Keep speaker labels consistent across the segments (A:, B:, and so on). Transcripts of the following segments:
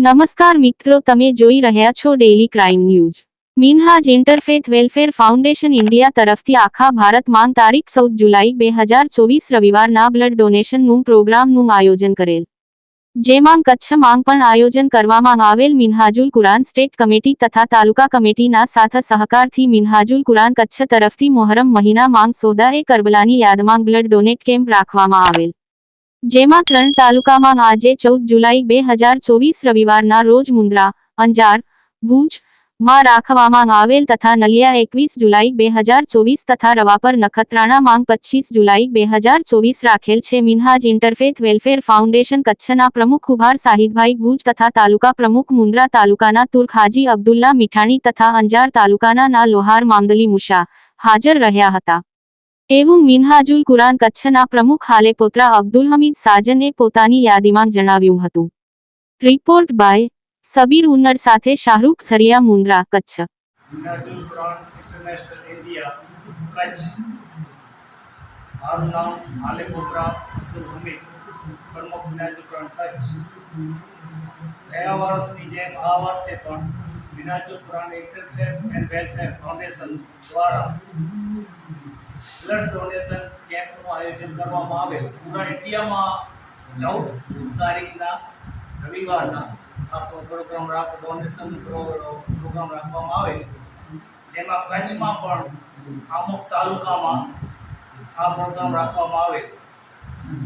A: નમસ્કાર મિત્રો, તમે જોઈ રહ્યા છો daily crime news Minhaj interfaith welfare foundation India તરફથી આખા ભારતમાં તારીખ ચૌદ જુલાઈ બે હજાર ચોવીસ રવિવારના બ્લડ ડોનેશનનું પ્રોગ્રામનું આયોજન કરેલ. જેમાં કચ્છમાં પણ આયોજન કરવામાં આવેલ મિનહાજુલ કુરાન સ્ટેટ કમિટી તથા તાલુકા કમિટીના સાથે સહકારથી મિનહાજુલ કુરાન કચ્છ તરફથી મોહરમ મહિના માંગ સોદા એ કરબલાની યાદમાં બ્લડ ડોનેટ કેમ્પ રાખવામાં આવેલ. જેમાં ત્રણ તાલુકામાં આજે ચૌદ જુલાઈ બે હજાર ચોવીસ રવિવારના રોજ મુન્દ્રા, અંજાર, ભુજમાં રાખવામાં આવેલ તથા નલિયા એકવીસ જુલાઈ બે હજાર ચોવીસ તથા રવાપર નખત્રાણા માંગ પચીસ જુલાઈ બે હજાર ચોવીસ રાખેલ છે. મિનહાજ ઇન્ટરફેથ વેલફેર ફાઉન્ડેશન કચ્છના પ્રમુખ ઉભાર સાહિદભાઈ ભુજ તથા તાલુકા પ્રમુખ મુન્દ્રા તાલુકાના તુર્ક હાજી અબ્દુલ્લા મીઠાણી તથા અંજાર તાલુકાના ના લોહાર મામદલી મુશા હાજર રહ્યા હતા. એવું મિનહાજુલ કુરાન કચ્છના પ્રમુખ હાલે પોત્રા અબ્દુલ હમીદ સાજને પોતાની યાદીમાં જણાવ્યું હતું. રિપોર્ટ બાય સબીર ઉન્નર સાથે શાહરૂખ સરિયા મુન્દ્રા, કચ્છ.
B: મારું નામ હાલે પોત્રા અબ્દુલ હમીદ, પ્રમુખ મિનાજુલ કુરાન, કચ્છ. ગયા વર્ષની જેમ આ વર્ષે પણ Minhajul Quran interfere and welfare foundation દ્વારા બ્લડ ડોનેશન કેમ્પનું આયોજન કરવામાં આવેલ. પૂરા ઇન્ડિયામાં ચૌદ તારીખના રવિવારના આ પ્રોગ્રામ રાખ ડોનેશન પ્રોગ્રામ રાખવામાં આવેલ. જેમાં કચ્છમાં પણ અમુક તાલુકામાં આ પ્રોગ્રામ રાખવામાં આવે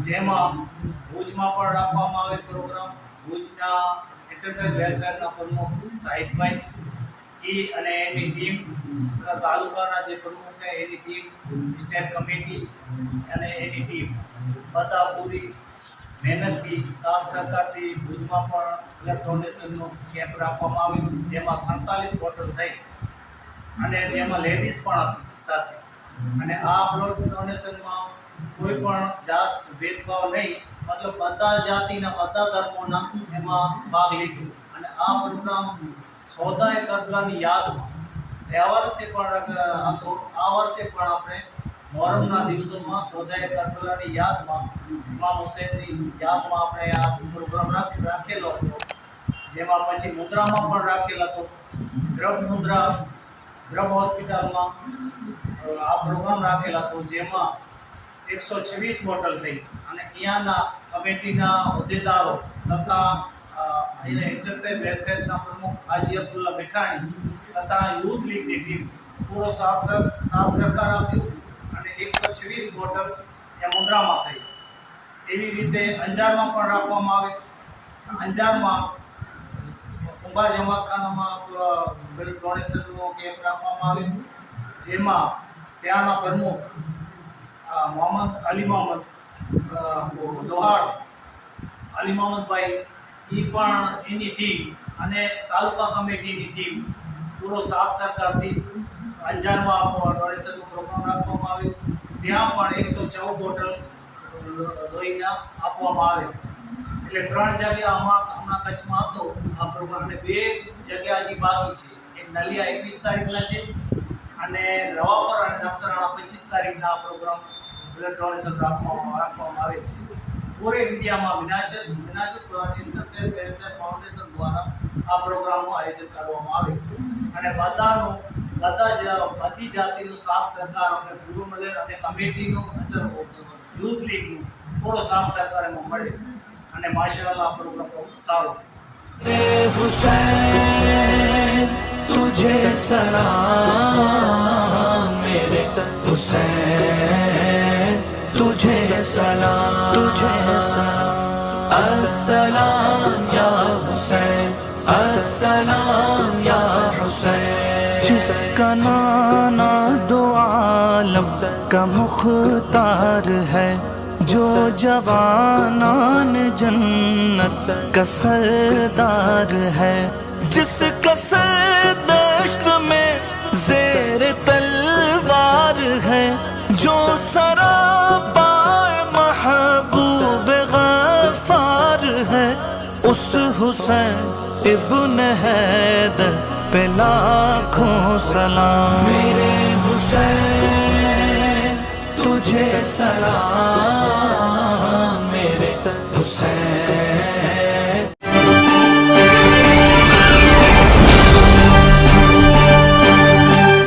B: જેમાં ભુજમાં પણ રાખવામાં આવે પ્રોગ્રામ ભુજના એન્ટરપ્રાઇઝ વેલફેરના પ્રમુખ સાહિબભાઈ એ અને એની ટીમ તાલુકાના જે પ્રમુખ એની ટીમ સ્ટેટ કમિટી અને એની ટીમ બધા પૂરી મહેનતથી સાથ સહકારથી ભુજમાં પણ બ્લડ ડોનેશનનો કેમ્પ રાખવામાં આવ્યો, જેમાં સડતાલીસ બોટલ થઈ અને જેમાં લેડીઝ પણ હતી સાથે. અને આ બ્લડ ડોનેશનમાં કોઈ પણ જાત ભેદભાવ નહીં, મતલબ બધા જાતિના, બધા ધર્મોના એમાં ભાગ લીધો. અને આ પ્રોગ્રામ સૌદાય કરબલાની યાદમાં ગયા વર્ષે પણ હતો આ વર્ષે પણ આપણે મોહરમના દિવસોમાં શ્રદ્ધાએ કરબલાની યાદમાં ઇમામ હુસૈનની યાદમાં આપણે આ પ્રોગ્રામ રાખ રાખેલો હતો. જેમાં પછી મુદ્રામાં પણ રાખેલ હતો દ્રવ મુદ્રા દ્રવ હોસ્પિટલમાં આ પ્રોગ્રામ રાખેલ હતો જેમાં એકસો છવ્વીસ બોટલ થઈ. અને અહીંયાના કમિટીના હોદ્દેદારો તથા અ, અહીંના ઇન્ટરફેર વેલફેરના પ્રમુખ હાજી અબ્દુલ્લા મીઠાણી તથા યુથ લીગની ટીમ પૂરો સાથ સાથ સહકાર આપ્યો અને એકસો છવ્વીસ બોટલ એ મુદ્રામાં થઈ. એવી રીતે અંજારમાં પણ રાખવામાં આવે. અંજારમાં કુંભાર જમાતખાનામાં ગરીબ ડોનેશનનો કેમ્પ રાખવામાં આવે. જેમાં ત્યાંના પ્રમુખ મોહમ્મદ અલી મોહમ્મદ દોહાર અલી મોહમ્મદભાઈ એ પણ એની ટીમ અને તાલુકા કમિટીની ટીમ પૂરો સાથ સહકારથી અંજારમાં ડોનેશનનો પ્રોગ્રામ રાખવામાં આવે. ત્યાં પણ એકસો ચૌદ બોટલ લોહીના આપવામાં આવે. એટલે ત્રણ જગ્યા અમારા હમણાં કચ્છમાં હતો. આ પ્રોગ્રામ અને બે જગ્યા હજી બાકી છે. એક નલિયા એકવીસ તારીખના છે અને રવાપર અને નખત્રાણા પચીસ તારીખના આ પ્રોગ્રામ બ્લડ ડોનેશન રાખવામાં રાખવામાં આવે છે. પૂરે ઇન્ડિયામાં વિનાજર વિનાજર ઇન્ટરફેર વેલફેર ફાઉન્ડેશન દ્વારા આ પ્રોગ્રામનું આયોજન કરવામાં આવે. અને બધાનું બધા જ બધી જાતિનો સાથ સહકાર અમને પૂરો મળે અને કમિટીનું યુથ લીગનું પૂરો સાથ સહકાર એમાં મળે અને માશાઅલ્લાહ આ પ્રોગ્રામ બહુ સારો થયો
C: हुसैन तुझे सलाम मेरे हुसैन तुझे सलाम तुझे सलाम अस्सलाम या हुसैन السلام یا حسین. جس کا نانا دو عالم کا مختار ہے، جو جوانان جنت کا سردار ہے۔ جس کا سردشت میں زیر تلوار ہے، جو سرا محبوب غفار ہے۔ اس حسین इब्न हैदर पे लाखों सलाम मेरे हुसैन तुझे सलाम